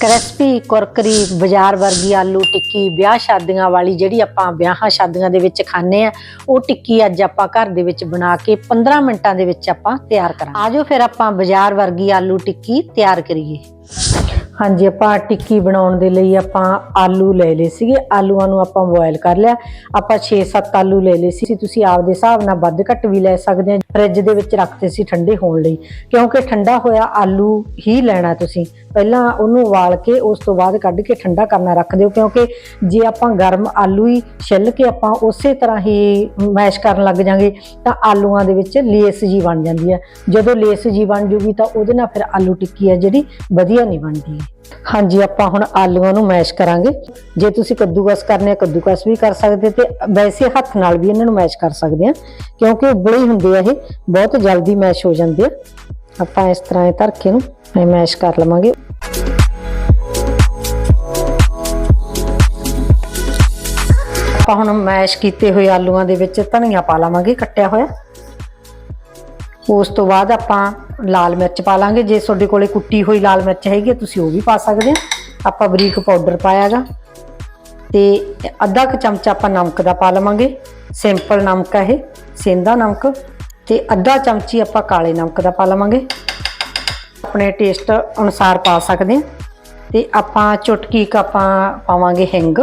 Crispy ਕੁਰਕਰੀ ਬਾਜ਼ਾਰ ਵਰਗੀ ਆਲੂ ਟਿੱਕੀ, ਵਿਆਹ ਸ਼ਾਦੀਆਂ ਵਾਲੀ ਜਿਹੜੀ ਆਪਾਂ ਵਿਆਹਾਂ ਸ਼ਾਦੀਆਂ ਦੇ ਵਿੱਚ ਖਾਂਦੇ ਆ ਉਹ ਟਿੱਕੀ ਅੱਜ ਆਪਾਂ ਘਰ ਦੇ ਵਿੱਚ ਬਣਾ ਕੇ 15 ਮਿੰਟਾਂ ਦੇ ਵਿੱਚ ਆਪਾਂ ਤਿਆਰ ਕਰਾਂਗੇ। ਆਜੋ ਫਿਰ ਆਪਾਂ ਬਾਜ਼ਾਰ ਵਰਗੀ ਆਲੂ ਟਿੱਕੀ ਤਿਆਰ ਕਰੀਏ। ਹਾਂਜੀ, ਆਪਾਂ ਟਿੱਕੀ ਬਣਾਉਣ ਦੇ ਲਈ ਆਪਾਂ ਆਲੂ ਲੈ ਲਏ ਸੀਗੇ। ਆਲੂਆਂ ਨੂੰ ਆਪਾਂ ਬੋਇਲ ਕਰ ਲਿਆ। ਆਪਾਂ 6-7 ਆਲੂ ਲੈ ਲਏ ਸੀ। ਤੁਸੀਂ ਆਪਦੇ ਹਿਸਾਬ ਨਾਲ ਵੱਧ ਘੱਟ ਵੀ ਲੈ ਸਕਦੇ ਆ ਫ੍ਰਿਜ ਦੇ ਵਿੱਚ ਰੱਖਦੇ ਸੀ ਠੰਡੇ ਹੋਣ ਲਈ। ਕਿਉਂਕਿ ਠੰਡਾ ਹੋਇਆ ਆਲੂ ਹੀ ਲੈਣਾ ਤੁਸੀਂ। ਪਹਿਲਾਂ ਉਹਨੂੰ ਉਬਾਲ ਕੇ ਉਸ ਤੋਂ ਬਾਅਦ ਕੱਢ ਕੇ ਠੰਡਾ ਕਰਨਾ ਰੱਖ ਦਿਓ। ਕਿਉਂਕਿ ਜੇ ਆਪਾਂ ਗਰਮ ਆਲੂ ਹੀ ਛਿੱਲ ਕੇ ਆਪਾਂ ਉਸੇ ਤਰ੍ਹਾਂ ਹੀ ਮੈਸ਼ ਕਰਨ ਲੱਗ ਜਾਾਂਗੇ, ਤਾਂ ਆਲੂਆਂ ਦੇ ਵਿੱਚ ਲੇਸ ਜੀ ਬਣ ਜਾਂਦੀ ਹੈ। ਜਦੋਂ ਲੇਸ ਜੀ ਬਣ ਜੂਗੀ, ਤਾਂ ਉਹਦੇ ਨਾਲ ਫਿਰ ਆਲੂ ਟਿੱਕੀ ਹੈ, ਜਿਹੜੀ ਵਧੀਆ ਨਹੀਂ ਬਣਦੀ। ਹਾਂਜੀ, ਆਪਾਂ ਹੁਣ ਆਲੂਆਂ ਨੂੰ ਮੈਸ਼ ਕਰਾਂਗੇ। ਜੇ ਤੁਸੀਂ ਕੱਦੂਕਸ ਕਰਨੇ ਆ, ਕੱਦੂਕਸ ਵੀ ਕਰ ਸਕਦੇ ਤੇ ਵੈਸੇ ਹੱਥ ਨਾਲ ਵੀ ਇਹਨਾਂ ਨੂੰ ਮੈਸ਼ ਕਰ ਸਕਦੇ ਆ। ਕਿਉਂਕਿ ਉਬਲੇ ਹੀ ਹੁੰਦੇ ਆ ਇਹ। ਬਹੁਤ ਜਲਦੀ ਮੈਸ਼ ਹੋ ਜਾਂਦੇ ਆ ਆਪਾਂ ਇਸ ਤਰ੍ਹਾਂ ਇਹ ਧਰ ਕੇ ਨੂੰ ਇਹ ਮੈਸ਼ ਕਰ ਲਵਾਂਗੇ। ਆਪਾਂ ਹੁਣ ਮੈਸ਼ ਕੀਤੇ ਹੋਏ ਆਲੂਆਂ ਦੇ ਵਿੱਚ ਧਨੀਆ ਪਾ ਲਵਾਂਗੇ ਕੱਟਿਆ ਹੋਇਆ। ਉਸ ਤੋਂ ਬਾਅਦ ਆਪਾਂ ਲਾਲ ਮਿਰਚ ਪਾ ਲਾਂਗੇ। ਜੇ ਤੁਹਾਡੇ ਕੋਲੇ ਕੁੱਟੀ ਹੋਈ ਲਾਲ ਮਿਰਚ ਹੈਗੀ ਹੈ, ਤੁਸੀਂ ਉਹ ਵੀ ਪਾ ਸਕਦੇ ਆ ਆਪਾਂ ਬਰੀਕ ਪਾਊਡਰ ਪਾਇਆਗਾ ਤੇ ਅੱਧਾ ਕੁ ਚਮਚਾ ਆਪਾਂ ਨਮਕ ਦਾ ਪਾ ਲਵਾਂਗੇ। ਸਿੰਪਲ ਨਮਕ ਹੈ ਇਹ। ਸੇਂਦਾ ਨਮਕ। ਤੇ ਅੱਧਾ ਚਮਚੀ ਆਪਾਂ ਕਾਲੇ ਨਮਕ ਦਾ ਪਾ ਲਵਾਂਗੇ। ਆਪਣੇ ਟੇਸਟ ਅਨੁਸਾਰ ਪਾ ਸਕਦੇ ਹਾਂ। ਤੇ ਆਪਾਂ ਚੁਟਕੀ ਕ ਆਪਾਂ ਪਾਵਾਂਗੇ ਹਿੰਗ।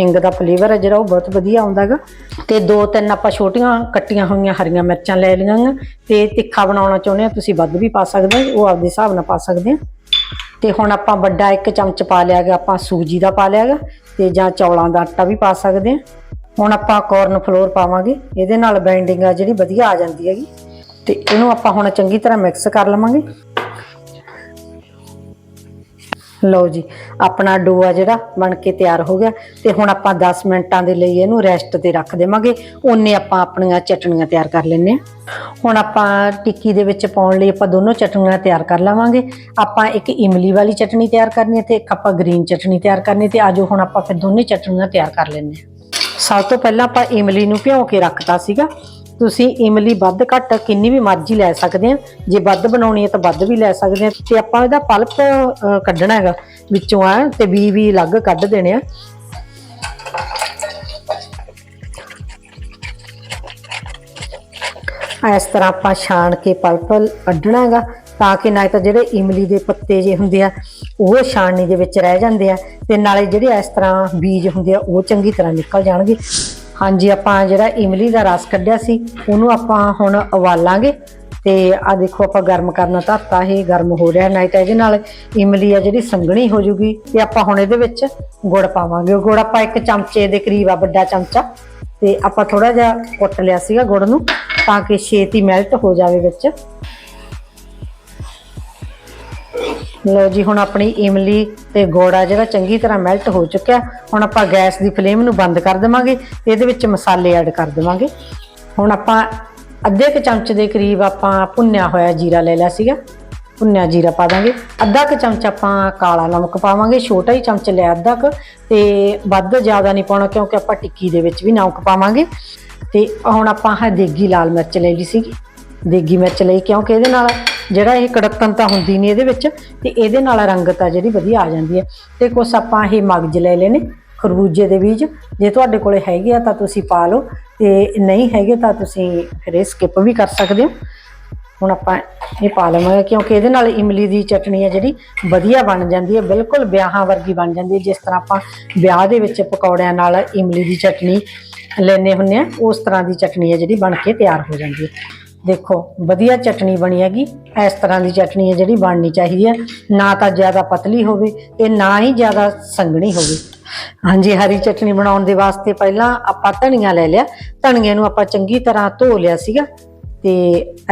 ਹਿੰਗ ਦਾ ਫਲੇਵਰ ਹੈ ਜਿਹੜਾ, ਉਹ ਬਹੁਤ ਵਧੀਆ ਆਉਂਦਾ ਹੈਗਾ। ਤੇ ਦੋ ਤਿੰਨ ਆਪਾਂ ਛੋਟੀਆਂ ਕੱਟੀਆਂ ਹੋਈਆਂ ਹਰੀਆਂ ਮਿਰਚਾਂ ਲੈ ਲਈਆਂ ਗਾ ਤੇ ਤਿੱਖਾ ਬਣਾਉਣਾ ਚਾਹੁੰਦੇ ਆ ਤੁਸੀਂ ਵੱਧ ਵੀ ਪਾ ਸਕਦੇ ਹੋ, ਉਹ ਆਪਦੇ ਹਿਸਾਬ ਨਾਲ ਪਾ ਸਕਦੇ ਆ ਤੇ ਹੁਣ ਆਪਾਂ ਵੱਡਾ ਇੱਕ ਚਮਚ ਪਾ ਲਿਆ ਗਾ ਆਪਾਂ ਸੂਜੀ ਦਾ ਪਾ ਲਿਆ ਗਾ ਤੇ ਜਾਂ ਚੌਲਾਂ ਦਾ ਆਟਾ ਵੀ ਪਾ ਸਕਦੇ ਆ ਹੁਣ ਆਪਾਂ ਕੋਰਨ ਫਲੋਰ ਪਾਵਾਂਗੇ, ਇਹਦੇ ਨਾਲ ਬਾਈਂਡਿੰਗ ਆ ਜਿਹੜੀ ਵਧੀਆ ਆ ਜਾਂਦੀ ਹੈਗੀ। ਤੇ ਇਹਨੂੰ ਆਪਾਂ ਹੁਣ ਚੰਗੀ ਤਰ੍ਹਾਂ ਮਿਕਸ ਕਰ ਲਵਾਂਗੇ। ਲਓ ਜੀ, ਆਪਣਾ ਡੋ ਆ ਜਿਹੜਾ ਬਣ ਕੇ ਤਿਆਰ ਹੋ ਗਿਆ। ਤੇ ਹੁਣ ਆਪਾਂ 10 ਮਿੰਟਾਂ ਦੇ ਲਈ ਇਹਨੂੰ ਰੈਸਟ ਤੇ ਰੱਖ ਦੇਵਾਂਗੇ। ਉਹਨੇ ਆਪਾਂ ਆਪਣੀਆਂ ਚਟਣੀਆਂ ਤਿਆਰ ਕਰ ਲੈਣੇ ਆ ਹੁਣ ਆਪਾਂ ਟਿੱਕੀ ਦੇ ਵਿੱਚ ਪਾਉਣ ਲਈ ਆਪਾਂ ਦੋਨੋਂ ਚਟਣੀਆਂ ਤਿਆਰ ਕਰ ਲਵਾਂਗੇ। ਆਪਾਂ ਇੱਕ ਇਮਲੀ ਵਾਲੀ ਚਟਣੀ ਤਿਆਰ ਕਰਨੀ ਹੈ ਤੇ ਇੱਕ ਆਪਾਂ ਗ੍ਰੀਨ ਚਟਣੀ ਤਿਆਰ ਕਰਨੀ ਤੇ ਆਜੋ ਹੁਣ ਆਪਾਂ ਫਿਰ ਦੋਨੇ ਚਟਣੀਆਂ ਤਿਆਰ ਕਰ ਲੈਣੇ ਆ ਸਭ ਤੋਂ ਪਹਿਲਾਂ ਆਪਾਂ ਇਮਲੀ ਨੂੰ ਭਿਓ ਕੇ ਰੱਖਤਾ ਸੀਗਾ। ਤੁਸੀਂ ਇਮਲੀ ਵੱਧ ਘੱਟ ਕਿੰਨੀ ਵੀ ਮਰਜ਼ੀ ਲੈ ਸਕਦੇ ਆ। ਜੇ ਵੱਧ ਬਣਾਉਣੀ ਹੈ ਤਾਂ ਵੱਧ ਵੀ ਲੈ ਸਕਦੇ ਆ। ਤੇ ਆਪਾਂ ਇਹਦਾ ਪਲਪ ਕੱਢਣਾ ਹੈਗਾ। ਵਿੱਚੋਂ ਆ ਤੇ ਬੀ ਵੀ ਅਲੱਗ ਕੱਢ ਦੇਣੇ ਆ। ਇਸ ਤਰ੍ਹਾਂ ਆਪਾਂ ਛਾਣ ਕੇ ਪਲਪ ਕੱਢਣਾ ਹੈਗਾ ਤਾਂ ਕਿ ਨਾ ਤਾਂ ਜਿਹੜੇ ਇਮਲੀ ਦੇ ਪੱਤੇ ਜੇ ਹੁੰਦੇ ਆ, ਉਹ ਛਾਣਨੀ ਦੇ ਵਿੱਚ ਰਹਿ ਜਾਂਦੇ ਆ ਤੇ ਨਾਲੇ ਜਿਹੜੇ ਇਸ ਤਰ੍ਹਾਂ ਬੀਜ ਹੁੰਦੇ ਆ, ਉਹ ਚੰਗੀ ਤਰ੍ਹਾਂ ਨਿਕਲ ਜਾਣਗੇ। ਹਾਂਜੀ, ਆਪਾਂ ਜਿਹੜਾ ਇਮਲੀ ਦਾ ਰਸ ਕੱਢਿਆ ਸੀ, ਉਹਨੂੰ ਆਪਾਂ ਹੁਣ ਉਬਾਲਾਂਗੇ ਤੇ ਆ ਦੇਖੋ ਆਪਾਂ ਗਰਮ ਕਰਨਾ ਧਰਤਾ ਇਹ, ਗਰਮ ਹੋ ਰਿਹਾ ਨਹੀਂ ਤਾਂ ਇਹਦੇ ਨਾਲ ਇਮਲੀ ਆ ਜਿਹੜੀ ਸੰਘਣੀ ਹੋ ਜੂਗੀ ਤੇ ਆਪਾਂ ਹੁਣ ਇਹਦੇ ਵਿੱਚ ਗੁੜ ਪਾਵਾਂਗੇ। ਗੁੜ ਆਪਾਂ ਇੱਕ ਚਮਚੇ ਦੇ ਕਰੀਬ ਆ, ਵੱਡਾ ਚਮਚਾ। ਤੇ ਆਪਾਂ ਥੋੜਾ ਜਿਹਾ ਕੁੱਟ ਲਿਆ ਸੀਗਾ ਗੁੜ ਨੂੰ ਤਾਂ ਕਿ ਛੇਤੀ ਮੈਲਟ ਹੋ ਜਾਵੇ ਵਿੱਚ। ਲਓ ਜੀ, ਹੁਣ ਆਪਣੀ ਇਮਲੀ ਤੇ ਗੋੜਾ ਜਿਹੜਾ ਚੰਗੀ ਤਰ੍ਹਾਂ ਮੈਲਟ ਹੋ ਚੁੱਕਿਆ। ਹੁਣ ਆਪਾਂ ਗੈਸ ਦੀ ਫਲੇਮ ਨੂੰ ਬੰਦ ਕਰ ਦੇਵਾਂਗੇ, ਇਹਦੇ ਵਿੱਚ ਮਸਾਲੇ ਐਡ ਕਰ ਦੇਵਾਂਗੇ। ਹੁਣ ਆਪਾਂ ਅੱਧੇ ਕੁ ਚਮਚ ਦੇ ਕਰੀਬ ਆਪਾਂ ਭੁੰਨਿਆ ਹੋਇਆ ਜੀਰਾ ਲੈ ਲਿਆ ਸੀਗਾ। ਭੁੰਨਿਆ ਜੀਰਾ ਪਾ ਦਾਂਗੇ। ਅੱਧਾ ਕੁ ਚਮਚ ਆਪਾਂ ਕਾਲਾ ਨਮਕ ਪਾਵਾਂਗੇ, ਛੋਟਾ ਹੀ ਚਮਚ ਲਿਆ ਅੱਧਾ ਕੁ ਤੇ ਵੱਧ ਜ਼ਿਆਦਾ ਨਹੀਂ ਪਾਉਣਾ ਕਿਉਂਕਿ ਆਪਾਂ ਟਿੱਕੀ ਦੇ ਵਿੱਚ ਵੀ ਨਮਕ ਪਾਵਾਂਗੇ। ਤੇ ਹੁਣ ਆਪਾਂ ਆਹ ਦੇਗੀ ਲਾਲ ਮਿਰਚ ਲੈ ਲਈ ਸੀਗੀ। ਦੇਗੀ ਮਿਰਚ ਲਈ ਕਿਉਂਕਿ ਇਹਦੇ ਨਾਲ ਜਿਹੜਾ ਇਹ ਕੜਕਣ ਤਾਂ ਹੁੰਦੀ ਨਹੀਂ ਇਹਦੇ ਵਿੱਚ ਤੇ ਇਹਦੇ ਨਾਲ ਰੰਗਤ ਆ ਜਿਹੜੀ ਵਧੀਆ ਆ ਜਾਂਦੀ ਹੈ। ਤੇ ਕੁਛ ਆਪਾਂ ਇਹ ਮਗਜ ਲੈ ਲੈਣੇ, ਖਰਬੂਜੇ ਦੇ ਬੀਜ। ਜੇ ਤੁਹਾਡੇ ਕੋਲੇ ਹੈਗੇ ਆ ਤਾਂ ਤੁਸੀਂ ਪਾ ਲਓ ਤੇ ਨਹੀਂ ਹੈਗੇ ਤਾਂ ਤੁਸੀਂ ਫਿਰ ਇਹ ਸਕਿਪ ਵੀ ਕਰ ਸਕਦੇ ਹੋ। ਹੁਣ ਆਪਾਂ ਇਹ ਪਾ ਲਵਾਂਗੇ, ਕਿਉਂਕਿ ਇਹਦੇ ਨਾਲ ਇਮਲੀ ਦੀ ਚਟਣੀ ਹੈ ਜਿਹੜੀ ਵਧੀਆ ਬਣ ਜਾਂਦੀ ਹੈ, ਬਿਲਕੁਲ ਵਿਆਹਾਂ ਵਰਗੀ ਬਣ ਜਾਂਦੀ ਹੈ। ਜਿਸ ਤਰ੍ਹਾਂ ਆਪਾਂ ਵਿਆਹ ਦੇ ਵਿੱਚ ਪਕੌੜਿਆਂ ਨਾਲ ਇਮਲੀ ਦੀ ਚਟਣੀ ਲੈਨੇ ਹੁੰਨੇ ਆ ਉਸ ਤਰ੍ਹਾਂ ਦੀ ਚਟਣੀ ਹੈ ਜਿਹੜੀ ਬਣ ਕੇ ਤਿਆਰ ਹੋ ਜਾਂਦੀ ਹੈ। ਦੇਖੋ, ਵਧੀਆ ਚਟਣੀ ਬਣੀ ਹੈਗੀ, ਇਸ ਤਰ੍ਹਾਂ ਦੀ ਚਟਣੀ ਹੈ ਜਿਹੜੀ ਬਣਨੀ ਚਾਹੀਦੀ ਹੈ। ਨਾ ਤਾਂ ਜ਼ਿਆਦਾ ਪਤਲੀ ਹੋਵੇ ਤੇ ਨਾ ਹੀ ਜ਼ਿਆਦਾ ਸੰਘਣੀ ਹੋਵੇ। ਹਾਂਜੀ, ਹਰੀ ਚਟਣੀ ਬਣਾਉਣ ਦੇ ਵਾਸਤੇ ਪਹਿਲਾਂ ਆਪਾਂ ਧਨੀਆ ਲੈ ਲਿਆ। ਧਨੀਏ ਨੂੰ ਆਪਾਂ ਚੰਗੀ ਤਰ੍ਹਾਂ ਧੋ ਲਿਆ ਸੀਗਾ। ਤੇ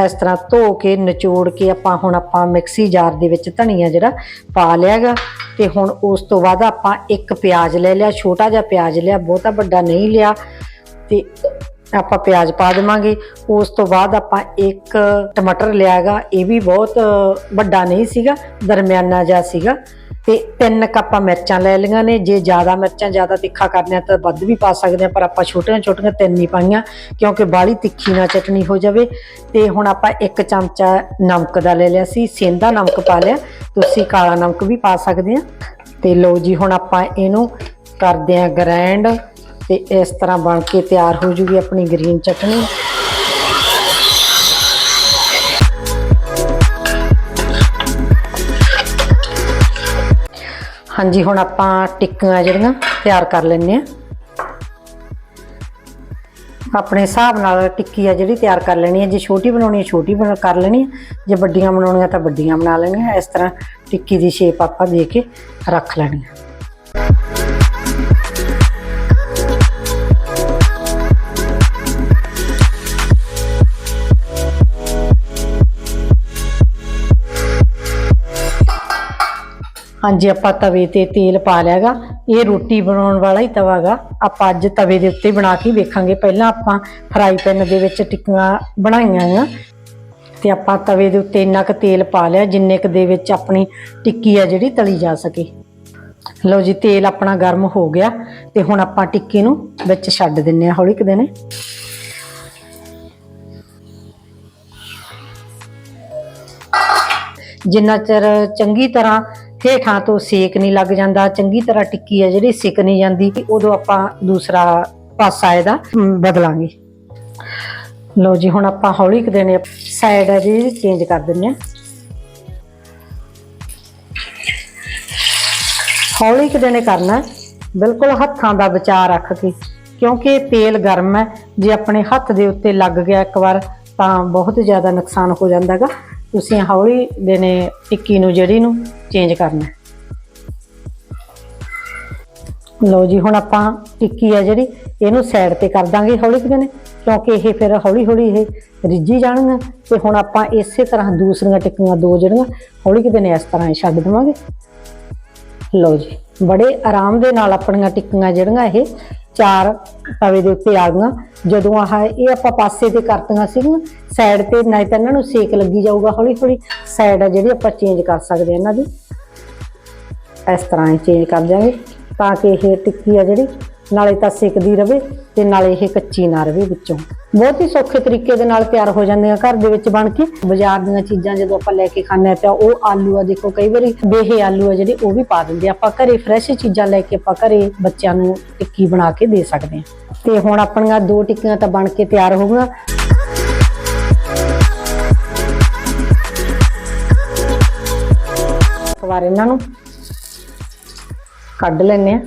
ਇਸ ਤਰ੍ਹਾਂ ਧੋ ਕੇ, ਨਿਚੋੜ ਕੇ ਆਪਾਂ ਹੁਣ ਆਪਾਂ ਮਿਕਸੀ ਜਾਰ ਦੇ ਵਿੱਚ ਧਨੀਆ ਜਿਹੜਾ ਪਾ ਲਿਆਗਾ ਤੇ ਹੁਣ ਉਸ ਤੋਂ ਬਾਅਦ ਆਪਾਂ ਇੱਕ ਪਿਆਜ਼ ਲੈ ਲਿਆ, ਛੋਟਾ ਜਿਹਾ ਪਿਆਜ਼ ਲਿਆ, ਬਹੁਤਾ ਵੱਡਾ ਨਹੀਂ ਲਿਆ। ਤੇ ਆਪਾਂ ਪਿਆਜ਼ ਪਾ ਦੇਵਾਂਗੇ। ਉਸ ਤੋਂ ਬਾਅਦ ਆਪਾਂ ਇੱਕ ਟਮਾਟਰ ਲਿਆਗਾ ਇਹ ਵੀ ਬਹੁਤ ਵੱਡਾ ਨਹੀਂ ਸੀਗਾ, ਦਰਮਿਆਨਾ ਜਿਹਾ ਸੀਗਾ। ਤੇ ਤਿੰਨ ਕੱਪਾਂ ਮਿਰਚਾਂ ਲੈ ਲਈਆਂ ਨੇ। ਜੇ ਜ਼ਿਆਦਾ ਮਿਰਚਾਂ ਜ਼ਿਆਦਾ ਤਿੱਖਾ ਕਰਨਾ ਤਾਂ ਵੱਧ ਵੀ ਪਾ ਸਕਦੇ ਆ, ਪਰ ਆਪਾਂ ਛੋਟੀਆਂ ਛੋਟੀਆਂ ਤਿੰਨ ਹੀ ਪਾਈਆਂ, ਕਿਉਂਕਿ ਬਾਹਲੀ ਤਿੱਖੀ ਨਾ ਚਟਣੀ ਹੋ ਜਾਵੇ। ਤੇ ਹੁਣ ਆਪਾਂ ਇੱਕ ਚਮਚਾ ਨਮਕ ਦਾ ਲੈ ਲਿਆ ਸੀ, ਸੇਂਦਾ ਨਮਕ ਪਾ ਲਿਆ। ਤੁਸੀਂ ਕਾਲਾ ਨਮਕ ਵੀ ਪਾ ਸਕਦੇ ਆ। ਤੇ ਲਓ ਜੀ, ਹੁਣ ਆਪਾਂ ਇਹਨੂੰ ਕਰਦੇ ਆਂ ਗ੍ਰਾਈਂਡ ਤੇ ਇਸ ਤਰ੍ਹਾਂ ਬਣ ਕੇ ਤਿਆਰ ਹੋ ਜੂਗੀ ਆਪਣੀ ਗ੍ਰੀਨ ਚਟਨੀ ਹਾਂਜੀ, ਹੁਣ ਆਪਾਂ ਟਿੱਕੀਆਂ ਜਿਹੜੀਆਂ ਤਿਆਰ ਕਰ ਲੈਣੇ ਆ ਆਪਣੇ ਹਿਸਾਬ ਨਾਲ ਟਿੱਕੀ ਆ ਜਿਹੜੀ ਤਿਆਰ ਕਰ ਲੈਣੀ ਹੈ। ਜੇ ਛੋਟੀ ਬਣਾਉਣੀ ਹੈ, ਛੋਟੀ ਬਣਾ ਕਰ ਲੈਣੀ ਹੈ। ਜੇ ਵੱਡੀਆਂ ਬਣਾਉਣੀਆਂ ਤਾਂ ਵੱਡੀਆਂ ਬਣਾ ਲੈਣੀਆਂ। ਇਸ ਤਰ੍ਹਾਂ ਟਿੱਕੀ ਦੀ ਸ਼ੇਪ ਆਪਾਂ ਦੇ ਕੇ ਰੱਖ ਲੈਣੀ ਹੈ। ਹਾਂਜੀ, ਆਪਾਂ ਤਵੇ ਤੇ ਤੇਲ ਪਾ ਲਿਆਗਾ। ਇਹ ਰੋਟੀ ਬਣਾਉਣ ਵਾਲਾ ਹੀ ਤਵਾ ਆਪਾਂ ਅੱਜ ਤਵੇ ਦੇ ਉੱਤੇ ਬਣਾ ਕੇ ਵੇਖਾਂਗੇ। ਪਹਿਲਾਂ ਆਪਾਂ ਫਰਾਈ ਪੈਨ ਦੇ ਵਿੱਚ ਟਿੱਕੀਆਂ ਬਣਾਈਆਂ ਆ। ਤੇ ਆਪਾਂ ਤਵੇ ਦੇ ਉੱਤੇ ਇੰਨਾ ਕੁ ਤੇਲ ਪਾ ਲਿਆ, ਜਿੰਨੇ ਕੁ ਦੇ ਵਿੱਚ ਆਪਣੀ ਟਿੱਕੀ ਆ ਜਿਹੜੀ ਤਲੀ ਜਾ ਸਕੇ। ਲਓ ਜੀ, ਤੇਲ ਆਪਣਾ ਗਰਮ ਹੋ ਗਿਆ। ਤੇ ਹੁਣ ਆਪਾਂ ਟਿੱਕੀ ਨੂੰ ਵਿੱਚ ਛੱਡ ਦਿੰਨੇ ਆ ਹੌਲੀ ਕੁ ਨੇ ਜਿੰਨਾ ਚਿਰ ਚੰਗੀ ਤਰ੍ਹਾਂ ਹੇਠਾਂ ਤੋਂ ਸੇਕ ਨਹੀਂ ਲੱਗ ਜਾਂਦਾ, ਚੰਗੀ ਤਰ੍ਹਾਂ ਟਿੱਕੀ ਆ ਜਿਹੜੀ, ਸਿਕ ਨਹੀਂ ਜਾਂਦੀ ਉਦੋਂ ਆਪਾਂ ਦੂਸਰਾ ਪਾਸਾ ਇਹਦਾ ਬਦਲਾਂਗੇ। ਲਓ ਜੀ, ਹੁਣ ਆਪਾਂ ਹੌਲੀ ਕੁ ਦੇਣੇ ਸਾਈਡ ਆ ਜੀ ਚੇਂਜ ਕਰ ਦਿੰਨੇ ਆ ਹੌਲੀ ਕੁ ਦੇਣੇ ਕਰਨਾ, ਬਿਲਕੁਲ ਹੱਥਾਂ ਦਾ ਬਚਾਅ ਰੱਖ ਕੇ, ਕਿਉਂਕਿ ਤੇਲ ਗਰਮ ਹੈ, ਜੇ ਆਪਣੇ ਹੱਥ ਦੇ ਉੱਤੇ ਲੱਗ ਗਿਆ ਇੱਕ ਵਾਰ, ਤਾਂ ਬਹੁਤ ਜ਼ਿਆਦਾ ਨੁਕਸਾਨ ਹੋ ਜਾਂਦਾਗਾ। ਤੁਸੀਂ ਹੌਲੀ ਦੇਣੇ ਟਿੱਕੀ ਨੂੰ ਜਿਹੜੀ ਨੂੰ ਚੇਂਜ ਕਰਨਾ। ਲਓ ਜੀ, ਹੁਣ ਆਪਾਂ ਟਿੱਕੀ ਆ ਜਿਹੜੀ, ਇਹਨੂੰ ਸਾਈਡ ਤੇ ਕਰ ਦਾਂਗੇ ਹੌਲੀ ਕੁ ਦੇਣੇ, ਕਿਉਂਕਿ ਇਹ ਫਿਰ ਹੌਲੀ ਹੌਲੀ ਇਹ ਰਿੱਝੀ ਜਾਣਗੀਆਂ। ਤੇ ਹੁਣ ਆਪਾਂ ਇਸੇ ਤਰ੍ਹਾਂ ਦੂਸਰੀਆਂ ਟਿੱਕੀਆਂ, ਦੋ ਜਿਹੜੀਆਂ, ਹੌਲੀ ਕੁ ਦੇਣੇ ਇਸ ਤਰ੍ਹਾਂ ਹੀ ਛੱਡ ਦੇਵਾਂਗੇ। ਲਓ ਜੀ, ਬੜੇ ਆਰਾਮ ਦੇ ਨਾਲ ਆਪਣੀਆਂ ਟਿੱਕੀਆਂ ਜਿਹੜੀਆਂ ਇਹ ਚਾਰ ਤਵੇ ਦੇ ਉੱਤੇ ਆ ਗਈਆਂ। ਜਦੋਂ ਆਹ ਇਹ ਆਪਾਂ ਪਾਸੇ ਤੇ ਕਰਤੀਆਂ ਸੀਗੀਆਂ ਸਾਈਡ ਤੇ ਨਹੀਂ ਤਾਂ ਇਹਨਾਂ ਨੂੰ ਸੇਕ ਲੱਗੀ ਜਾਊਗਾ ਹੌਲੀ ਹੌਲੀ ਸਾਈਡ ਆ ਜਿਹੜੀ ਆਪਾਂ ਚੇਂਜ ਕਰ ਸਕਦੇ ਹਾਂ ਇਹਨਾਂ ਦੀ। ਇਸ ਤਰ੍ਹਾਂ ਹੀ ਚੇਂਜ ਕਰ ਦਿਆਂਗੇ ਤਾਂ ਕਿ ਇਹ ਟਿੱਕੀ ਆ ਜਿਹੜੀ ਨਾਲੇ ਤਾਂ ਸਿੱਕਦੀ ਰਵੇ ਤੇ ਨਾਲੇ ਇਹ ਕੱਚੀ ਨਾ ਰਵੇ ਵਿੱਚੋਂ। ਬਹੁਤ ਹੀ ਸੌਖੇ ਤਰੀਕੇ ਦੇ ਨਾਲ ਤਿਆਰ ਹੋ ਜਾਂਦੀਆਂ ਘਰ ਦੇ ਵਿੱਚ ਬਣ ਕੇ। ਬਾਜ਼ਾਰ ਦੀਆਂ ਚੀਜ਼ਾਂ ਜਦੋਂ ਆਪਾਂ ਲੈ ਕੇ ਖਾਂਦੇ ਆ ਤਾਂ ਉਹ ਆਲੂ ਆ, ਦੇਖੋ ਕਈ ਵਾਰੀ ਬੇਹੇ ਆਲੂ ਆ ਜਿਹੜੇ ਉਹ ਵੀ ਪਾ ਦਿੰਦੇ ਆ। ਆਪਾਂ ਘਰੇ ਫਰੈਸ਼ ਚੀਜ਼ਾਂ ਲੈ ਕੇ ਆਪਾਂ ਘਰੇ ਬੱਚਿਆਂ ਨੂੰ ਟਿੱਕੀ ਬਣਾ ਕੇ ਦੇ ਸਕਦੇ ਹਾਂ। ਤੇ ਹੁਣ ਆਪਣੀਆਂ ਦੋ ਟਿੱਕੀਆਂ ਤਾਂ ਬਣ ਕੇ ਤਿਆਰ ਹੋ ਗਈਆਂ। ਇੱਕ ਵਾਰ ਇਹਨਾਂ ਨੂੰ ਕੱਢ ਲੈਣੇ ਆ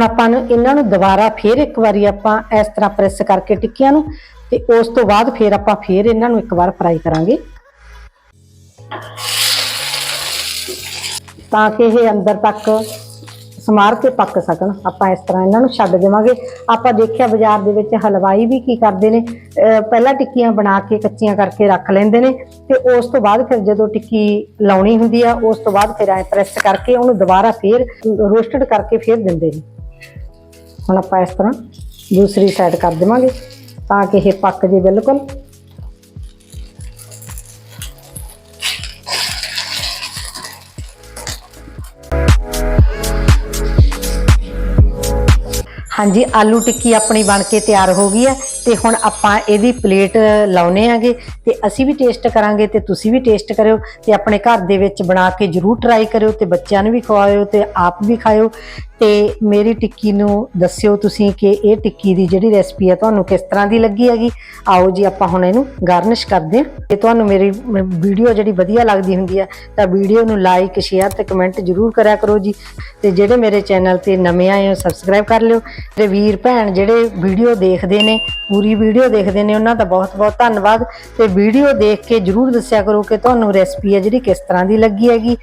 ਹੁਣ ਆਪਾਂ ਨੂੰ ਇਹਨਾਂ ਨੂੰ ਦੁਬਾਰਾ ਫੇਰ ਇੱਕ ਵਾਰੀ ਆਪਾਂ ਇਸ ਤਰ੍ਹਾਂ ਪ੍ਰੈਸ ਕਰਕੇ ਟਿੱਕੀਆਂ ਨੂੰ ਤੇ ਉਸ ਤੋਂ ਬਾਅਦ ਫੇਰ ਆਪਾਂ ਫੇਰ ਇਹਨਾਂ ਨੂੰ ਇੱਕ ਵਾਰ ਫਰਾਈ ਕਰਾਂਗੇ। ਤਾਂ ਕਿ ਇਹ ਅੰਦਰ ਤੱਕ ਸਮਾਰ ਕੇ ਪੱਕ ਸਕਣ। ਆਪਾਂ ਇਸ ਤਰ੍ਹਾਂ ਇਹਨਾਂ ਨੂੰ ਛੱਡ ਦੇਵਾਂਗੇ। ਆਪਾਂ ਦੇਖਿਆ ਬਾਜ਼ਾਰ ਦੇ ਵਿੱਚ ਹਲਵਾਈ ਵੀ ਕੀ ਕਰਦੇ ਨੇ, ਅਹ ਪਹਿਲਾਂ ਟਿੱਕੀਆਂ ਬਣਾ ਕੇ ਕੱਚੀਆਂ ਕਰਕੇ ਰੱਖ ਲੈਂਦੇ ਨੇ ਤੇ ਉਸ ਤੋਂ ਬਾਅਦ ਫਿਰ ਜਦੋਂ ਟਿੱਕੀ ਲਾਉਣੀ ਹੁੰਦੀ ਆ, ਉਸ ਤੋਂ ਬਾਅਦ ਫਿਰ ਐ ਪ੍ਰੈਸ ਕਰਕੇ ਉਹਨੂੰ ਦੁਬਾਰਾ ਫੇਰ ਰੋਸਟਡ ਕਰਕੇ ਫੇਰ ਦਿੰਦੇ ਨੇ। ਹੁਣ ਆਪਾਂ ਇਸ ਤਰ੍ਹਾਂ ਦੂਸਰੀ ਸਾਈਡ ਕਰ ਦੇਵਾਂਗੇ ਤਾਂ ਕਿ ਇਹ ਪੱਕ ਜੇ ਬਿਲਕੁਲ। ਹਾਂਜੀ, ਆਲੂ ਟਿੱਕੀ ਆਪਣੀ ਬਣ ਕੇ ਤਿਆਰ ਹੋ ਗਈ ਹੈ। ਤੇ ਹੁਣ ਆਪਾਂ ਇਹਦੀ ਪਲੇਟ ਲਾਉਨੇ ਆਂਗੇ ਤੇ ਅਸੀਂ ਵੀ ਟੇਸਟ ਕਰਾਂਗੇ ਤੇ ਤੁਸੀਂ ਵੀ ਟੇਸਟ ਕਰਿਓ ਤੇ ਆਪਣੇ ਘਰ ਦੇ ਵਿੱਚ ਬਣਾ ਕੇ ਜਰੂਰ ਟਰਾਈ ਕਰਿਓ ਤੇ ਬੱਚਿਆਂ ਨੂੰ ਵੀ ਖਵਾਇਓ ਤੇ ਆਪ ਵੀ ਖਾਇਓ। ਤੇ ਮੇਰੀ ਟਿੱਕੀ ਨੂੰ ਦੱਸਿਓ ਤੁਸੀਂ ਕਿ ਇਹ ਟਿੱਕੀ ਦੀ ਜਿਹੜੀ ਰੈਸਪੀ ਹੈ ਤੁਹਾਨੂੰ ਕਿਸ ਤਰ੍ਹਾਂ ਦੀ ਲੱਗੀ ਹੈਗੀ? ਆਓ ਜੀ ਆਪਾਂ ਹੁਣ ਇਹਨੂੰ ਗਾਰਨਿਸ਼ ਕਰਦੇ ਹਾਂ। ਤੇ ਤੁਹਾਨੂੰ ਮੇਰੀ ਵੀਡੀਓ ਜਿਹੜੀ ਵਧੀਆ ਲੱਗਦੀ ਹੁੰਦੀ ਹੈ ਤਾਂ ਵੀਡੀਓ ਨੂੰ ਲਾਈਕ ਸ਼ੇਅਰ ਤੇ ਕਮੈਂਟ ਜਰੂਰ ਕਰਿਆ ਕਰੋ ਜੀ। ਤੇ ਜਿਹੜੇ ਮੇਰੇ ਚੈਨਲ ਤੇ ਨਵੇਂ ਆਏ ਹੋ ਸਬਸਕ੍ਰਾਈਬ ਕਰ ਲਿਓ। ਤੇ ਵੀਰ ਭੈਣ ਜਿਹੜੇ ਵੀਡੀਓ ਦੇਖਦੇ ਨੇ ਪੂਰੀ ਵੀਡੀਓ ਦੇਖਦੇ ਨੇ ਉਹਨਾਂ ਦਾ ਬਹੁਤ ਬਹੁਤ ਧੰਨਵਾਦ ਤੇ ਵੀਡੀਓ ਦੇਖ ਕੇ ਜਰੂਰ ਦੱਸਿਆ ਕਰੋ ਕਿ ਤੁਹਾਨੂੰ ਰੈਸਪੀ ਹੈ ਜਿਹੜੀ ਕਿਸ ਤਰ੍ਹਾਂ ਦੀ ਲੱਗੀ ਹੈਗੀ।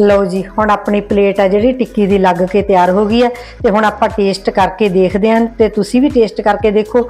ਲਓ ਜੀ, ਹੁਣ ਆਪਣੀ ਪਲੇਟ ਆ ਜਿਹੜੀ ਟਿੱਕੀ ਦੀ ਲੱਗ ਕੇ ਤਿਆਰ ਹੋ ਗਈ ਹੈ ਤੇ ਹੁਣ ਆਪਾਂ ਟੇਸਟ ਕਰਕੇ ਦੇਖਦੇ ਹਾਂ ਤੇ ਤੁਸੀਂ ਵੀ ਟੇਸਟ ਕਰਕੇ ਦੇਖੋ।